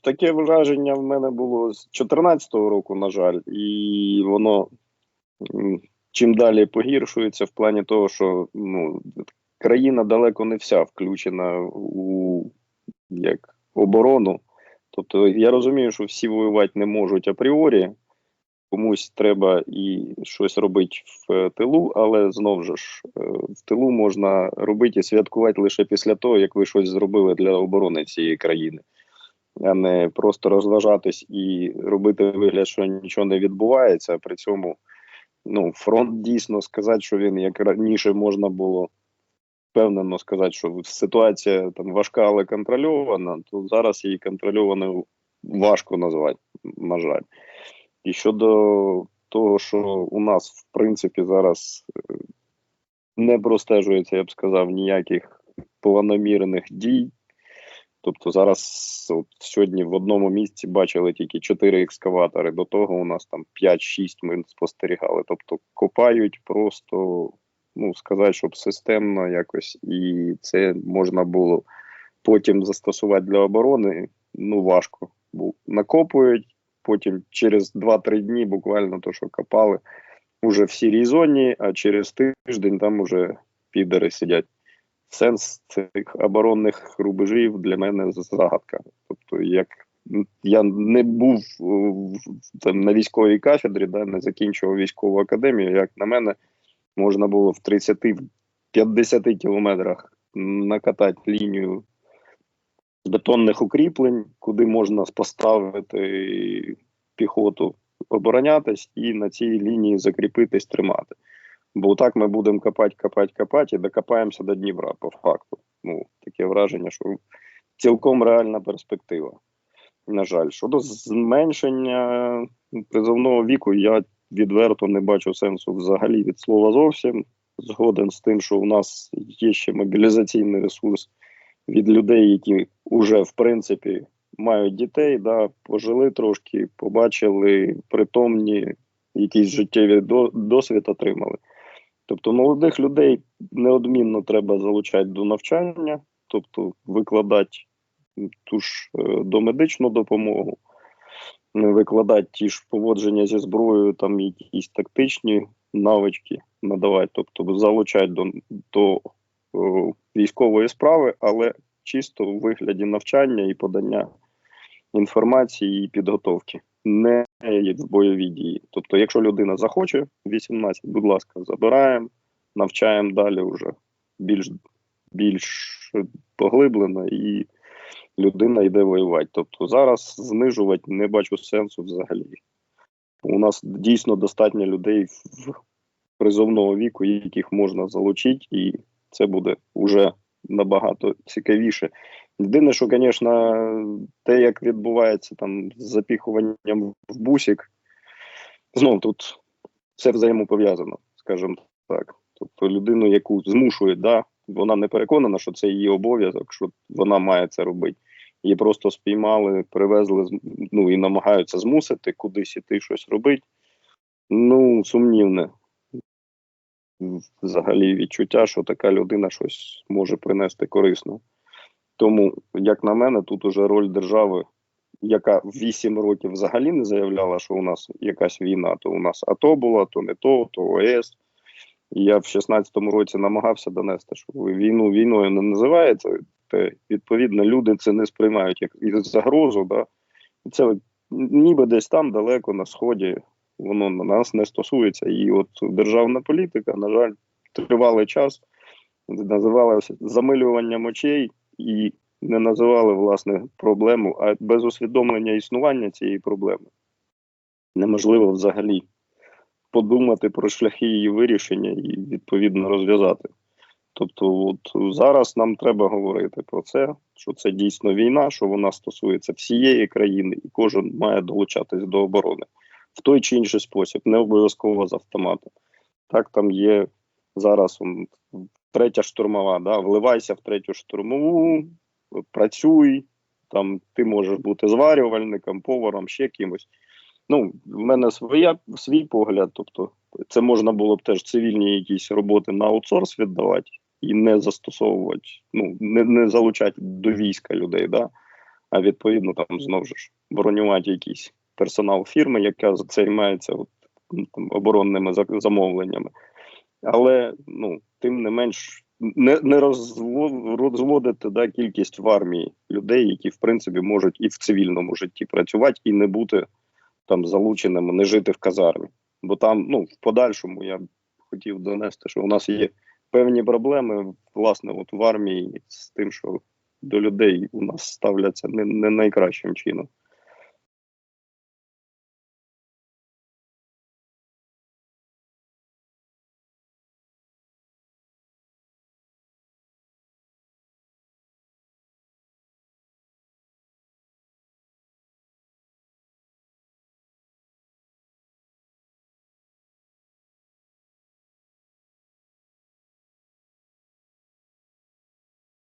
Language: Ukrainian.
таке враження в мене було з 2014 року, на жаль, і воно чим далі погіршується в плані того, що ну, країна далеко не вся включена у як оборону. Тобто я розумію, що всі воювати не можуть апріорі, комусь треба і щось робити в е, тилу, але знову ж е, в тилу можна робити і святкувати лише після того, як ви щось зробили для оборони цієї країни, а не просто розважатись і робити вигляд, що нічого не відбувається. При цьому ну, фронт дійсно сказати, що він як раніше можна було впевнено сказати, що ситуація там важка, але контрольована, то зараз її контрольованою важко назвати, на жаль. І щодо того, що у нас в принципі зараз е, не простежується, я б сказав, ніяких планомірних дій. Тобто зараз от сьогодні в одному місці бачили тільки 4 екскаватори, до того у нас там 5-6 ми спостерігали. Тобто копають просто, ну сказати, щоб системно якось, і це можна було потім застосувати для оборони. Ну важко. Бо накопують, потім через 2-3 дні, буквально то, що копали, уже в сірій а через тиждень там уже підери сидять. Сенс цих оборонних рубежів для мене загадка. Тобто, як я не був там, на військовій кафедрі, да, не закінчував військову академію, як на мене, можна було в 30-50 кілометрах накатати лінію бетонних укріплень, куди можна поставити піхоту, оборонятись і на цій лінії закріпитись, тримати. Бо так ми будемо копати, копати, копати і докопаємося до Дніпра, по факту. Ну, таке враження, що цілком реальна перспектива. На жаль, щодо зменшення призовного віку, я відверто не бачу сенсу взагалі від слова зовсім. Згоден з тим, що у нас є ще мобілізаційний ресурс від людей, які вже в принципі мають дітей, да, пожили трошки, побачили притомні, якийсь життєвий досвід отримали. Тобто молодих людей неодмінно треба залучати до навчання, тобто викладати ту ж е, домедичну допомогу, викладати ті ж поводження зі зброєю, там якісь тактичні навички надавати, тобто залучати до, до е, військової справи, але чисто у вигляді навчання і подання інформації і підготовки, не в бойовій дії. Тобто, якщо людина захоче 18, будь ласка, забираємо, навчаємо далі вже більш, більш поглиблено і людина йде воювати. Тобто зараз знижувати не бачу сенсу взагалі. У нас дійсно достатньо людей в призовного віку, яких можна залучити, і це буде вже набагато цікавіше. Єдине, що, звісно, те, як відбувається там з запіхуванням в бусик, знову тут все взаємопов'язано, скажімо так. Тобто людину, яку змушують, да, вона не переконана, що це її обов'язок, що вона має це робити. Її просто спіймали, привезли ну, і намагаються змусити кудись іти щось робити. Ну, сумнівне. Взагалі відчуття, що така людина щось може принести корисно. Тому, як на мене, тут уже роль держави, яка 8 років взагалі не заявляла, що у нас якась війна, то у нас АТО була, то не то, то ОС. Я в 16-му році намагався донести, що війну війною не називається. Відповідно, люди це не сприймають як загрозу. Да? Це ніби десь там далеко на сході, воно на нас не стосується. І от державна політика, на жаль, тривалий час називалася замилюванням очей і не називали власне проблему, а без усвідомлення існування цієї проблеми неможливо взагалі подумати про шляхи її вирішення і відповідно розв'язати. Тобто, от зараз нам треба говорити про це, що це дійсно війна, що вона стосується всієї країни, і кожен має долучатись до оборони в той чи інший спосіб, не обов'язково з автоматом. Так, там є зараз третя штурмова, да, вливайся в третю штурмову, працюй, там ти можеш бути зварювальником, поваром, ще кимось. Ну, в мене своя, свій погляд, тобто це можна було б теж цивільні якісь роботи на аутсорс віддавати і не застосовувати, ну, не, не залучати до війська людей, да? а відповідно там знову ж бронювати якийсь персонал фірми, яка займається от, ну, там, оборонними замовленнями. Але ну, тим не менш не, не розводити да, кількість в армії людей, які в принципі можуть і в цивільному житті працювати, і не бути там залученими, не жити в казармі. Бо там, ну, в подальшому я б хотів донести, що у нас є певні проблеми, власне, от в армії з тим, що до людей у нас ставляться не, не найкращим чином.